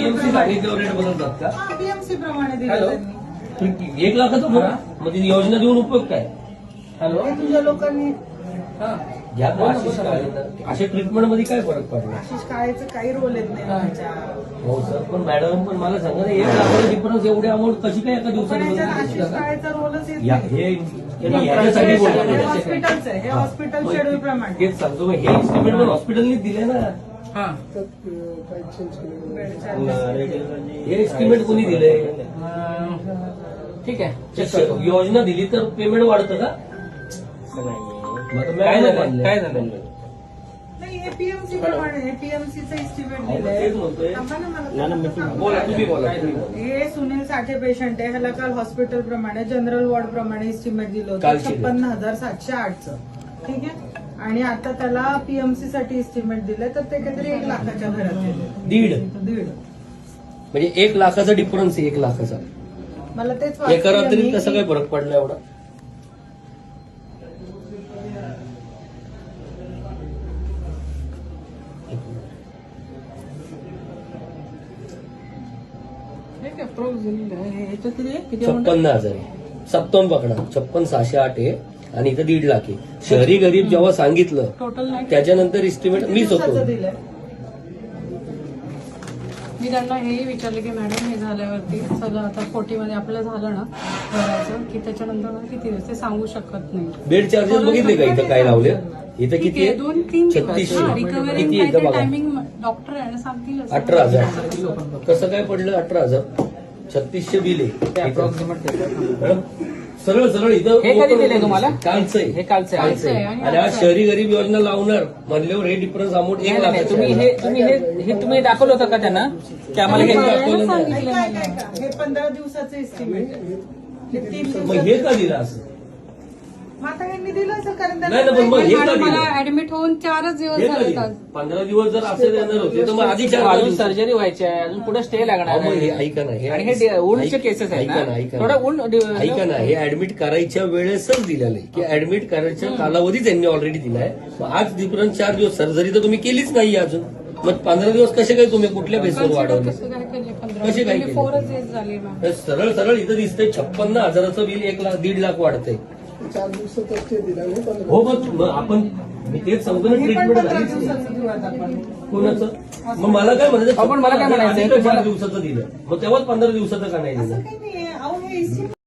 PMC सांगितल्यावर rate बदलतात का? पीएमसी प्रमाणे दिलं हॅलो? त्यांनी. पण एक लाखाचं हा. मग ती योजना देऊन उपयोग काय? हॅलो हे तुझ्या लोकांनी. हा. घ्या बोल ना, आशिष बोल ना. काळे. अशा ट्रीटमेंटमध्ये काय फरक पडला? आशिष काळेचं काही रोल येत नाही हा. त्याच्या हो सर पण मॅडम पण मला सांगा ना एक लाखाचा डिफरन्स एवढी अमाऊंट कशी काय एका पण दिवसात याच्यात बदलू आशिष शकता? काळेचा रोलच येत या- नाही. हे त्यांनी हे बोलतो हॉस्पिटलचं आहे. हे हॉस्पिटल शेड्यूल प्रमाणे. तेच सांगतो. मग हे पण हॉस्पिटलने दिले ना. हा. हे एस्टिमेट कोणी दिले अं, ठीक आहे. चेक करतो योजना दिली तर पेमेंट वाढतं का? काय झालं. काय झालं नाही हे पीएमसी प्रमाणे पीएमसीचं एस्टिमेट अहो, मग दिलंय. तेच म्हणतोय. थांबा ना मला. सांगू बोला द्या. तुम्ही बोला तुम्ही बोला. हे सुनील साठे पेशंट आहे. ह्याला काल हॉस्पिटल प्रमाणे जनरल वॉर्ड प्रमाणे एस्टिमेट दिलं होतं. कालची. छप्पन्न हजार सातशे आठचं. ठीक आहे? आणि आता त्याला पीएमसी साठी एस्टिमेट दिलंय तर ते काहीतरी एक लाखाच्या घरात गेले. दीड. दीड. म्हणजे एक लाखाचा डिफरन्स आहे एक लाखाचा. मला तेच एका वाटतंय रात्रीत मी कसा काय फरक पडला एवढा. हे- किती आहे? किती amount आहे? छप्पन्न हजार आहे. सप्तम पकडा. छप्पन सहाशे आठ आहे. आणि इथं दीड लाख आहे. शहरी गरीब जेव्हा सांगितलं त्याच्यानंतर इस्टिमेट मीच होतो. मी त्यांना हेही विचारलं की मॅडम हे झाल्यावरती सगळं आता फोर्टीमध्ये आपलं झालं ना भरायचं की त्याच्यानंतर मला किती दिवस? ते सांगू शकत नाही. बेड चार्जेस बघितले का इथं काय लावले? इथं किती आहे दोन तीन दिवस. छत्तीसशे. रिकव्हरी टायमिंग डॉक्टर आहे ना सांगतीलच अठरा हजार. कसं काय पडलं अठरा हजार? छत्तीसशे बिल आहे. इथं. सरळ सरळ इथं हे कधी दिलंय तुम्हाला? कालचं हे आहे कालचं आहे. कालचं आहे आणि आज शहरी गरीब योजना लावणार म्हणल्यावर हे डिफरन्स अमाऊंट एक नाही, नाही, नाही. लाखाचं तुम्ही आहे. हे तुम्ही हे हे तुम्ही दाखवलं होतं का त्यांना की आम्हाला हे दाखवलं नाही. सांगितलं हे पंधरा दिवसाचं एस्टिमेट आहे हे तीन मग हे दिवसाचं का दिलं असं मग आता यांनी दिलं असेल कारण नाही ना, पण मग हे का मला दिलं ऍडमिट होऊन चारच दिवस हे पंधरा दिवस जर असे देणार होते तर मग आधी चार अजून दिवस- सर्जरी व्हायची आहे अजून पुढे स्टे लागणार अहो, मग हे आहे ऐका ना हे आणि हे डे- उंडचे ऐक- आहेत ना? ऐका ना. ऐका ना. थोडं उंड- ऐका ना हे ऍडमिट करायच्या वेळेसच दिलेलं आहे की ऍडमिट करायच्या कालावधी त्यांनी ऑलरेडी दिलाय. मग आज डिफरन्स चार दिवस सर्जरी तर तुम्ही केलीच नाही अजून. मग पंधरा दिवस कसे काय तुम्ही कुठल्या बेसवर वाढवले? कसं काय केले? फोरच झाले मॅम हे सरळ सरळ इथं दिसतंय छप्पन्न हजाराचं बिल एक लाख दीड लाख वाढतंय. हो मग मग आपण मी तेच सांगतो ना हे ट्रीटमेंट आपण. कोणाचं? मग मला काय म्हणायचं? अहो, पण मला काय तर चार दिवसाचं दिलं. मग तेव्हाच पंधरा दिवसाचं का नाही असं दिलं